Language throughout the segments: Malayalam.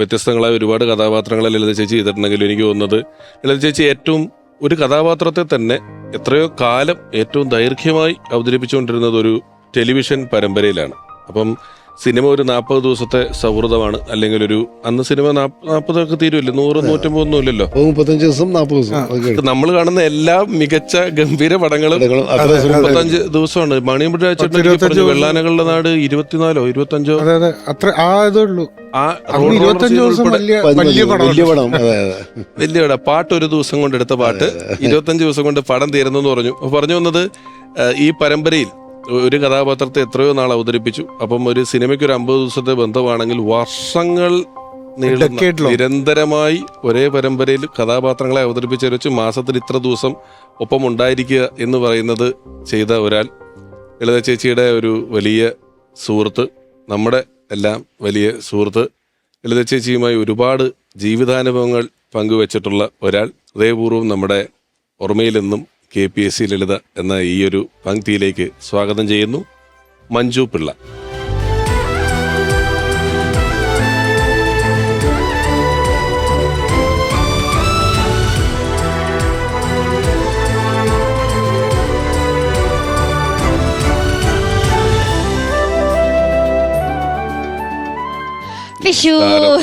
വ്യത്യസ്തങ്ങളായ ഒരുപാട് കഥാപാത്രങ്ങളെ ലളിത ചേച്ചി ചെയ്തിട്ടുണ്ടെങ്കിലും എനിക്ക് തോന്നുന്നത് ലളിത ചേച്ചി ഏറ്റവും ഒരു കഥാപാത്രത്തെ തന്നെ എത്രയോ കാലം ഏറ്റവും ദൈർഘ്യമായി അവതരിപ്പിച്ചുകൊണ്ടിരുന്നത് ഒരു ടെലിവിഷൻ പരമ്പരയിലാണ്. അപ്പം സിനിമ ഒരു നാൽപ്പത് ദിവസത്തെ സൗഹൃദമാണ്. അല്ലെങ്കിൽ ഒരു അന്ന് സിനിമ നാൽപ്പതൊക്കെ തീരുമല്ലോ നൂറ് നൂറ്റമ്പതൊന്നും ഇല്ലല്ലോ. മുപ്പത്തഞ്ച് ദിവസം നാൽപ്പത് ദിവസം. നമ്മൾ കാണുന്ന എല്ലാ മികച്ച ഗംഭീര പടങ്ങളും മുപ്പത്തഞ്ച് ദിവസമാണ്. ദിവസം. വെള്ളാനകളുടെ നാട് ഇരുപത്തിനാലോ ഇരുപത്തഞ്ചോ? അതെ അതെ. അത്ര ആ ഇതേ ഉള്ളൂ. വലിയ പടം വലിയ പടം. അതെ അതെ. വലിയ പാട്ട് ഒരു ദിവസം കൊണ്ട് എടുത്ത പാട്ട്. ഇരുപത്തഞ്ച് ദിവസം കൊണ്ട് പടം തീരുന്നു എന്ന് പറഞ്ഞു പറഞ്ഞു വന്നത് ഈ പരമ്പരയിൽ ഒരു കഥാപാത്രത്തെ എത്രയോ നാൾ അവതരിപ്പിച്ചു. അപ്പം ഒരു സിനിമയ്ക്ക് ഒരു അമ്പത് ദിവസത്തെ ബന്ധമാണെങ്കിൽ വർഷങ്ങൾ നിരന്തരമായി ഒരേ പരമ്പരയിൽ കഥാപാത്രങ്ങളെ അവതരിപ്പിച്ച വെച്ച് മാസത്തിൽ ഇത്ര ദിവസം ഒപ്പം ഉണ്ടായിരിക്കുക എന്ന് പറയുന്നത് ചെയ്ത ഒരാൾ. ലളിത ചേച്ചിയുടെ ഒരു വലിയ സുഹൃത്ത് നമ്മുടെ എല്ലാം വലിയ സുഹൃത്ത്. ലളിത ചേച്ചിയുമായി ഒരുപാട് ജീവിതാനുഭവങ്ങൾ പങ്കുവച്ചിട്ടുള്ള ഒരാൾ. ഹൃദയപൂർവം നമ്മുടെ ഓർമ്മയിൽ നിന്നും K P S C Lalitha എന്ന ഈ ഒരു പങ്ക്തിയിലേക്ക് സ്വാഗതം ചെയ്യുന്നു. മഞ്ജു പിള്ള.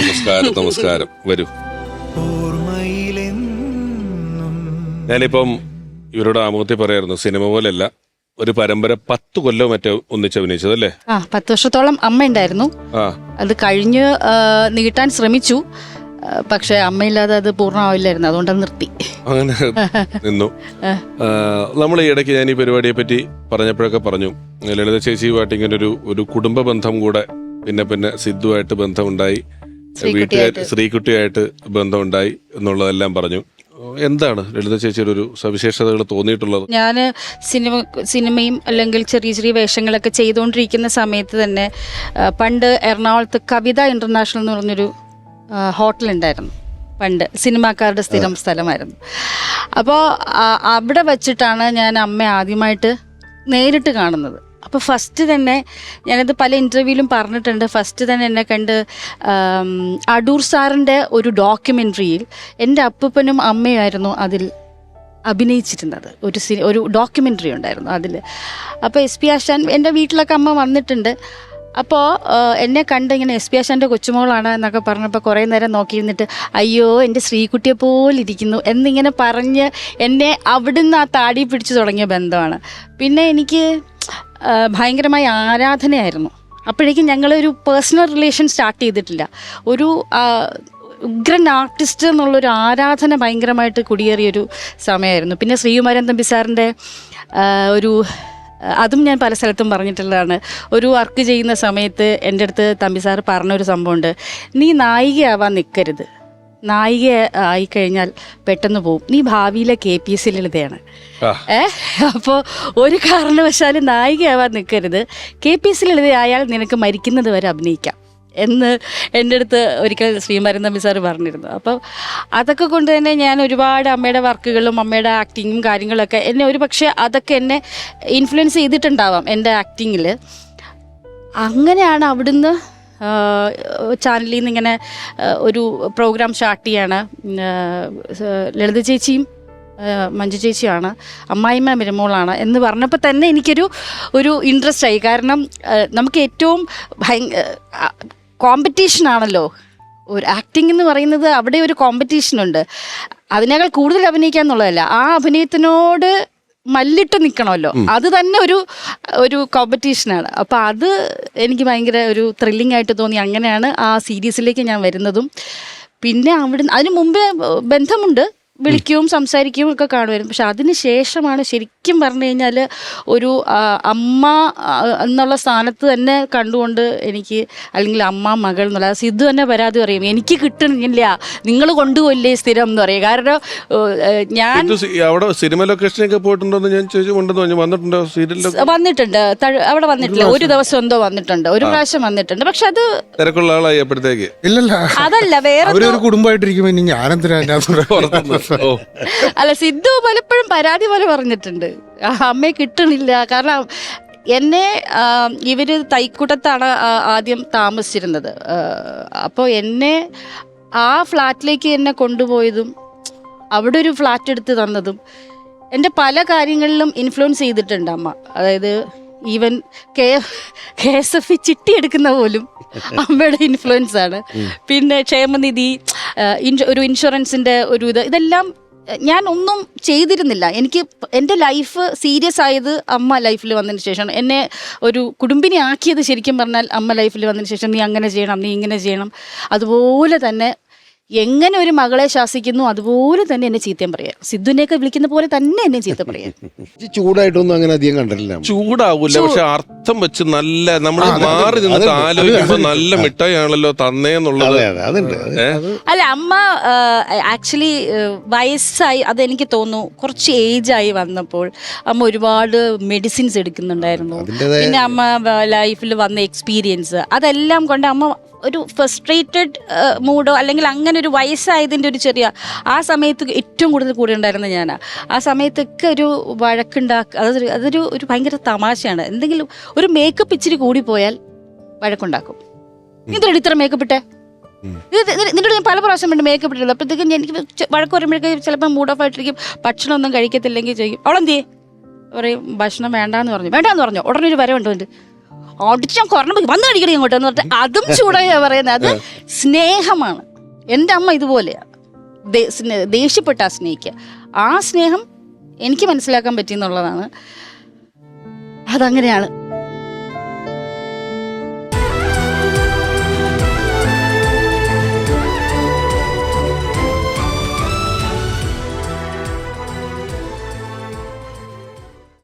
നമസ്കാരം നമസ്കാരം വരൂ. ഞാനിപ്പം ഇവരോട് ആമുഖത്തിൽ പറയായിരുന്നു സിനിമ പോലെയല്ല ഒരു പരമ്പര പത്ത് കൊല്ലം മറ്റോ ഒന്നിച്ച് അഭിനയിച്ചത് അല്ലേ? ആ പത്ത് വർഷത്തോളം അമ്മ ഉണ്ടായിരുന്നു. ആ. അത് കഴിഞ്ഞ് ആ, നീട്ടാൻ ശ്രമിച്ചു. ആ, പക്ഷെ അമ്മയില്ലാതെ അത് പൂർണമാവില്ലായിരുന്നു. അതുകൊണ്ട് അത് നിർത്തി. അങ്ങനെ നിന്നു. നമ്മൾ ഈ ഇടയ്ക്ക് ഞാൻ ഈ പരിപാടിയെ പറ്റി പറഞ്ഞപ്പോഴൊക്കെ പറഞ്ഞു ലളിത ചേച്ചിയുമായിട്ട് ഇങ്ങനെ ഒരു ഒരു കുടുംബ ബന്ധം കൂടെ പിന്നെ പിന്നെ സിദ്ധുവായിട്ട് ബന്ധമുണ്ടായി. വീട്ടുകാർ ശ്രീകുട്ടിയായിട്ട് ബന്ധമുണ്ടായി എന്നുള്ളതെല്ലാം പറഞ്ഞു. എന്താണ് ലളിത ചേച്ചിയുടെ ഒരു സവിശേഷതകൾ തോന്നിയിട്ടുള്ളത്? ഞാൻ സിനിമ സിനിമയും അല്ലെങ്കിൽ ചെറിയ ചെറിയ വേഷങ്ങളൊക്കെ ചെയ്തുകൊണ്ടിരിക്കുന്ന സമയത്ത് തന്നെ പണ്ട് എറണാകുളത്ത് കവിത ഇന്റർനാഷണൽ എന്ന് പറഞ്ഞൊരു ഹോട്ടൽ ഉണ്ടായിരുന്നു പണ്ട് സിനിമാക്കാരുടെ സ്ഥിരം സ്ഥലമായിരുന്നു. അപ്പോൾ അവിടെ വച്ചിട്ടാണ് ഞാൻ അമ്മ ആദ്യമായിട്ട് നേരിട്ട് കാണുന്നത്. അപ്പോൾ ഫസ്റ്റ് തന്നെ ഞാനത് പല ഇന്റർവ്യൂവിലും പറഞ്ഞിട്ടുണ്ട്. ഫസ്റ്റ് തന്നെ എന്നെ കണ്ട് അടൂർ സാറിന്റെ ഒരു ഡോക്യുമെന്ററിയിൽ എന്റെ അപ്പൂപ്പനും അമ്മയുമായിരുന്നു അതിൽ അഭിനയിച്ചിരുന്നത്. ഒരു സിനി ഒരു ഡോക്യുമെന്ററി ഉണ്ടായിരുന്നു അതിൽ അപ്പോൾ എസ് പി ആശാൻ എന്റെ വീട്ടിലൊക്കെ അമ്മ വന്നിട്ടുണ്ട്. അപ്പോൾ എന്നെ കണ്ട് ഇങ്ങനെ എസ് പി ആശാന്റെ കൊച്ചുമോളാണ് എന്നൊക്കെ പറഞ്ഞപ്പോൾ കുറേ നേരം നോക്കിയിരുന്നിട്ട് അയ്യോ എന്റെ ശ്രീകുട്ടിയെ പോലെ ഇരിക്കുന്നു എന്നിങ്ങനെ പറഞ്ഞ് എന്നെ അവിടുന്ന് ആ താടി പിടിച്ചു തുടങ്ങിയ ബന്ധമാണ്. പിന്നെ എനിക്ക് ഭയങ്കരമായി ആരാധനയായിരുന്നു. അപ്പോഴേക്കും ഞങ്ങളൊരു പേഴ്സണൽ റിലേഷൻ സ്റ്റാർട്ട് ചെയ്തിട്ടില്ല. ഒരു ഉഗ്രൻ ആർട്ടിസ്റ്റ് എന്നുള്ളൊരു ആരാധന ഭയങ്കരമായിട്ട് കുടിയേറിയൊരു സമയമായിരുന്നു. പിന്നെ ശ്രീകുമാരൻ തമ്പി സാറിന്റെ ഒരു അതും ഞാൻ പല സ്ഥലത്തും പറഞ്ഞിട്ടുള്ളതാണ്. ഒരു വർക്ക് ചെയ്യുന്ന സമയത്ത് എന്റെ അടുത്ത് തമ്പി സാർ പറഞ്ഞൊരു സംഭവമുണ്ട്. നീ നായികയാവാൻ നിൽക്കരുത് നായിക ആയിക്കഴിഞ്ഞാൽ പെട്ടെന്ന് പോവും. നീ ഭാവിയിലെ കെ പി എസ് സി ലളിതയാണ് ഏ അപ്പോൾ ഒരു കാരണവശാലും നായികയാവാൻ നിൽക്കരുത് കെ പി എസ് സി ലളിതയായാൽ നിനക്ക് മരിക്കുന്നത് വരെ അഭിനയിക്കാം. എന്ന് എന്റെ അടുത്ത് ഒരിക്കൽ ശ്രീമാരൻ സാറ് പറഞ്ഞിരുന്നു. അപ്പോൾ അതൊക്കെ കൊണ്ട് തന്നെ ഞാൻ ഒരുപാട് അമ്മയുടെ വർക്കുകളും അമ്മയുടെ ആക്ടിങ്ങും കാര്യങ്ങളൊക്കെ എന്നെ ഒരു പക്ഷേ അതൊക്കെ എന്നെ ഇൻഫ്ലുവൻസ് ചെയ്തിട്ടുണ്ടാവാം എന്റെ ആക്ടിങ്ങിൽ അങ്ങനെയാണ് അവിടുന്ന് ചാനലിൽ നിന്ന് ഇങ്ങനെ ഒരു പ്രോഗ്രാം സ്റ്റാർട്ട് ചെയ്യാണ്. ലളിത ചേച്ചിയും മഞ്ജു ചേച്ചിയാണ് അമ്മായിമ്മ മരുമോളാണ് എന്ന് പറഞ്ഞപ്പോൾ തന്നെ എനിക്കൊരു ഒരു ഇൻട്രസ്റ്റ് ആയി. കാരണം നമുക്ക് ഏറ്റവും ഭയ കോമ്പറ്റീഷൻ ആണല്ലോ. ഒരു ആക്ടിംഗ് എന്ന് പറയുന്നത് അവിടെ ഒരു കോമ്പറ്റീഷൻ ഉണ്ട്. അതിനേക്കാൾ കൂടുതൽ അഭിനയിക്കുക എന്നുള്ളതല്ല. ആ അഭിനയത്തിനോട് മല്ലിട്ട് നിൽക്കണമല്ലോ അത് തന്നെ ഒരു ഒരു കോമ്പറ്റീഷനാണ് അപ്പോൾ അത് എനിക്ക് ഭയങ്കര ഒരു ത്രില്ലിംഗ് ആയിട്ട് തോന്നി. അങ്ങനെയാണ് ആ സീരീസിലേക്ക് ഞാൻ വരുന്നതും. പിന്നെ അവിടെ അതിന് മുമ്പേ ബന്ധമുണ്ട്. വിളിക്കുകയും സംസാരിക്കുകയും ഒക്കെ കാണുമായിരുന്നു. പക്ഷെ അതിന് ശേഷമാണ് ശരിക്കും പറഞ്ഞു കഴിഞ്ഞാൽ ഒരു അമ്മ എന്നുള്ള സ്ഥാനത്ത് തന്നെ കണ്ടുകൊണ്ട് എനിക്ക് അല്ലെങ്കിൽ അമ്മ മകൾ എന്നുള്ള സിദ്ധു തന്നെ പരാതി പറയും. എനിക്ക് കിട്ടണില്ല നിങ്ങൾ കൊണ്ടുപോയില്ലേ സ്ഥിരം എന്ന് പറയും. കാരണം ഞാൻ അവിടെ സിനിമ ലൊക്കേഷനൊക്കെ പോയിട്ടുണ്ടോ ഞാൻ ചോദിച്ചു വന്നിട്ടുണ്ടോ സീരിയലിലൊക്കെ? വന്നിട്ടുണ്ട്. അവിടെ വന്നിട്ടില്ല. ഒരു ദിവസം എന്തോ വന്നിട്ടുണ്ട്. ഒരു പ്രാവശ്യം വന്നിട്ടുണ്ട്. പക്ഷെ അത് തിരക്കുള്ള ആളായി അതല്ല വേറെ കുടുംബമായിട്ടിരിക്കുമ്പോൾ ഞാനെന്തിനാ അല്ല സിദ്ധു പലപ്പോഴും പരാതി പോലെ പറഞ്ഞിട്ടുണ്ട്. അമ്മയെ കിട്ടണില്ല. കാരണം എന്നെ ഇവർ ഇവർ തൈക്കുടത്താണ് ആദ്യം താമസിച്ചിരുന്നത്. അപ്പോൾ എന്നെ ആ ഫ്ലാറ്റിലേക്ക് എന്നെ കൊണ്ടുപോയതും അവിടെ ഒരു ഫ്ലാറ്റ് എടുത്ത് തന്നതും എന്റെ പല കാര്യങ്ങളിലും ഇൻഫ്ലുവൻസ് ചെയ്തിട്ടുണ്ട് അമ്മ. അതായത് even K K S F ചിട്ടി എടുക്കുന്ന പോലും അമ്മയുടെ ഇൻഫ്ലുവൻസ് ആണ്. പിന്നെ ക്ഷേമനിധി ഒരു ഇൻഷുറൻസിന്റെ ഒരു ഇത് ഇതെല്ലാം ഞാൻ ഒന്നും ചെയ്തിരുന്നില്ല. എനിക്ക് എന്റെ ലൈഫ് സീരിയസ് ആയത് അമ്മ ലൈഫിൽ വന്നതിന് ശേഷമാണ്. എന്നെ ഒരു കുടുംബിനി ആക്കിയത് ശരിക്കും പറഞ്ഞാൽ അമ്മ ലൈഫിൽ വന്നതിന് ശേഷം നീ അങ്ങനെ ചെയ്യണം നീ ഇങ്ങനെ ചെയ്യണം. അതുപോലെ തന്നെ എങ്ങനെ ഒരു മകളെ ശാസിക്കുന്നു അതുപോലെ തന്നെ എന്നെ ചീത്തയും പറയാം. സിദ്ധുവിനെയൊക്കെ വിളിക്കുന്ന പോലെ തന്നെ എന്നെ ചീത്ത പറയാം. ചൂടായിട്ടൊന്നും അങ്ങനെ അധികം കണ്ടില്ല. ചൂടാവൂല പക്ഷെ അർത്ഥം വെച്ച് നല്ല നമ്മൾ മാറി നിന്നിട്ട്. ആലോചിക്കുമ്പോ നല്ല മിഠായിയാണല്ലോ തന്നേന്നുള്ളത് അതെ അതെ അതുണ്ട് അത് അത് അല്ല അമ്മ ആക്ച്വലി വയസ്സായി അതെനിക്ക് തോന്നുന്നു കുറച്ച് ഏജ് ആയി വന്നപ്പോൾ അമ്മ ഒരുപാട് മെഡിസിൻസ് എടുക്കുന്നുണ്ടായിരുന്നു. അതിന്റെതായ പിന്നെ അമ്മ ലൈഫിൽ വന്ന എക്സ്പീരിയൻസ് അതെല്ലാം കൊണ്ട് അമ്മ ഒരു ഫ്രസ്ട്രേറ്റഡ് മൂഡോ അല്ലെങ്കിൽ അങ്ങനെ ഒരു വയസ്സായതിന്റെ ഒരു ചെറിയ ആ സമയത്ത് ഏറ്റവും കൂടുതൽ കൂടെ ഉണ്ടായിരുന്ന ഞാൻ ആ സമയത്തൊക്കെ ഒരു വഴക്കുണ്ടാക്കുക അതൊരു അതൊരു ഒരു ഭയങ്കര തമാശയാണ്. എന്തെങ്കിലും ഒരു മേക്കപ്പ് ഇച്ചിരി കൂടി പോയാൽ വഴക്കുണ്ടാക്കും. എന്തിനാണ് ഇത്ര മേക്കപ്പ് ഇട്ടേ? നിന്നോട് ഞാൻ പല പ്രാവശ്യം വേണ്ടി മേക്കപ്പ് ഇട്ടുള്ളൂ അപ്പോഴത്തേക്കും എനിക്ക് വഴക്ക് പറയുമ്പോഴേക്കും ചിലപ്പോൾ മൂഡ് ഓഫ് ആയിട്ടിരിക്കും. ഭക്ഷണം ഒന്നും കഴിക്കത്തില്ലെങ്കിൽ ചോദിക്കും അവളെന്തിയേ? പറയും ഭക്ഷണം വേണ്ടാന്ന് പറഞ്ഞു. വേണ്ടാന്ന് പറഞ്ഞു? ഉടനെ ഒരു വരവുണ്ട് അവന്റെ. അടിച്ച് ഞാൻ കുറഞ്ഞ വന്ന് കഴിക്കണം ഇങ്ങോട്ട് എന്ന് പറഞ്ഞിട്ട് അതും ചൂടായി പറയുന്നത്. അത് സ്നേഹമാണ്. എന്റെ അമ്മ ഇതുപോലെയാണ് ദേഷ്യപ്പെട്ട ആ സ്നേഹിക്കുക ആ സ്നേഹം എനിക്ക് മനസ്സിലാക്കാൻ പറ്റിയെന്നുള്ളതാണ്. അതങ്ങനെയാണ്.